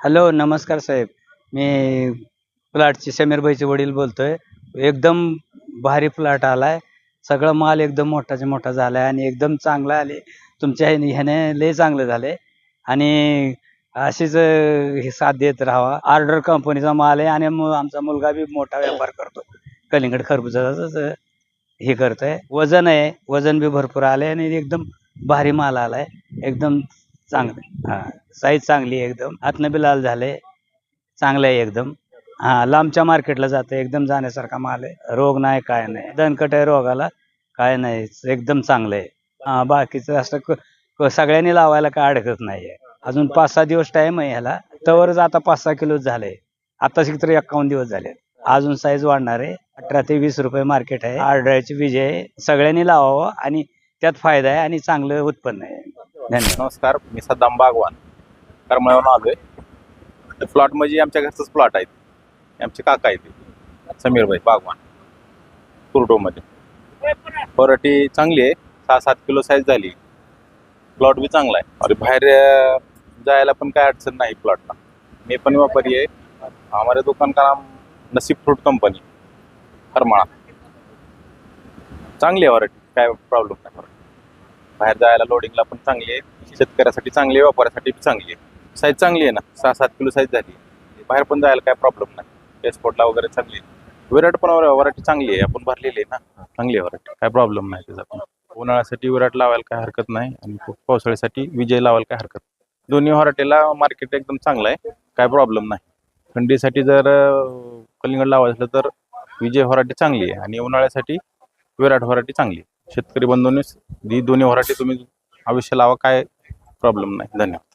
Hello नमस्कार साहेब. मी प्लॉटचे समीर भाईचे वडील बोलतोय. एकदम भारी प्लॉट आलाय. सगळं माल एकदम मोठाच्या मोठा झालाय आणि एकदम चांगला आले. तुमच्या ह्याने ह्याने लय चांगलं झाले आणि अशीच हे साथ देत राहावा. ऑर्डर कंपनीचा माल आहे आणि आमचा मुलगा बी मोठा व्यापार करतो कलिंगड खरबुजाचाच हे करतोय. वजन आहे. वजन बी भरपूर आलंय आणि एकदम भारी माल आलाय. एकदम चांगलं. हा साईज चांगली आहे एकदम. आतनं बी लाल झाले चांगलं आहे एकदम. हा लांबच्या मार्केटला जातं एकदम जाण्यासारखा माल आहे. रोग नाही काय नाही. दणकट आहे रोगाला. काय नाही एकदम चांगलं आहे. हा बाकीचं असं सगळ्यांनी लावायला काय अडकत नाहीये अजून पाच सहा दिवस टाइम आहे ह्याला. तवरच आता पाच सहा किलो झालंय. आता तर एकावन्न दिवस झाले अजून साईज वाढणार आहे. अठरा ते वीस रुपये मार्केट आहे. आर्डरची विजय आहे. सगळ्यांनी लावावं आणि त्यात फायदा आहे आणि चांगलं उत्पन्न आहे. धन्यवाद. नमस्कार मी सद्दाम बागवान. करमळावरून आलोय. प्लॉट म्हणजे आमच्या घरचाच प्लॉट आहेत आमचे काका आहेत ते. समीरभाई बागवान. कुरडोमध्ये पराठी चांगली आहे. सहा सात किलो साईज झाली. प्लॉट बी चांगला आहे. अरे बाहेर जायला पण काय अडचण नाही प्लॉटला मी पण व्यापारी आहे. आम्हाला दुकान का नाम नसीब फ्रूट कंपनी करमाळा. चांगली आहे वरायटी काय प्रॉब्लेम नाही. बाहेर जायला लोडिंगला पण चांगली आहे. शेतकऱ्यासाठी चांगली आहे व्यापाऱ्यासाठी पण चांगली आहे. साईज चांगली आहे ना? सहा सात किलो साईज झाली. बाहेर पण जायला काय प्रॉब्लेम नाही. एक्सपोर्टला वगैरे चांगली आहे. विराट पण व्हरायटी चांगली आहे. आपण भरलेली आहे ना? चांगली आहे वराठी. काय प्रॉब्लेम नाही त्याचा पण. उन्हाळ्यासाठी विराट लावायला काय हरकत नाही आणि पावसाळ्यासाठी विजय लावायला काय हरकत नाही. दोन्ही व्हरायटीला मार्केट एकदम चांगलं आहे. काय प्रॉब्लेम नाही. थंडीसाठी जर कलिंगड लावायचं तर विजय व्हरायटी चांगली आहे आणि उन्हाळ्यासाठी विराट व्हरायटी चांगली आहे. शेतकरी बंधूंनी ही दोन्ही व्हरायटी तुम्ही आयुष्य लावा काय प्रॉब्लेम नाही. धन्यवाद.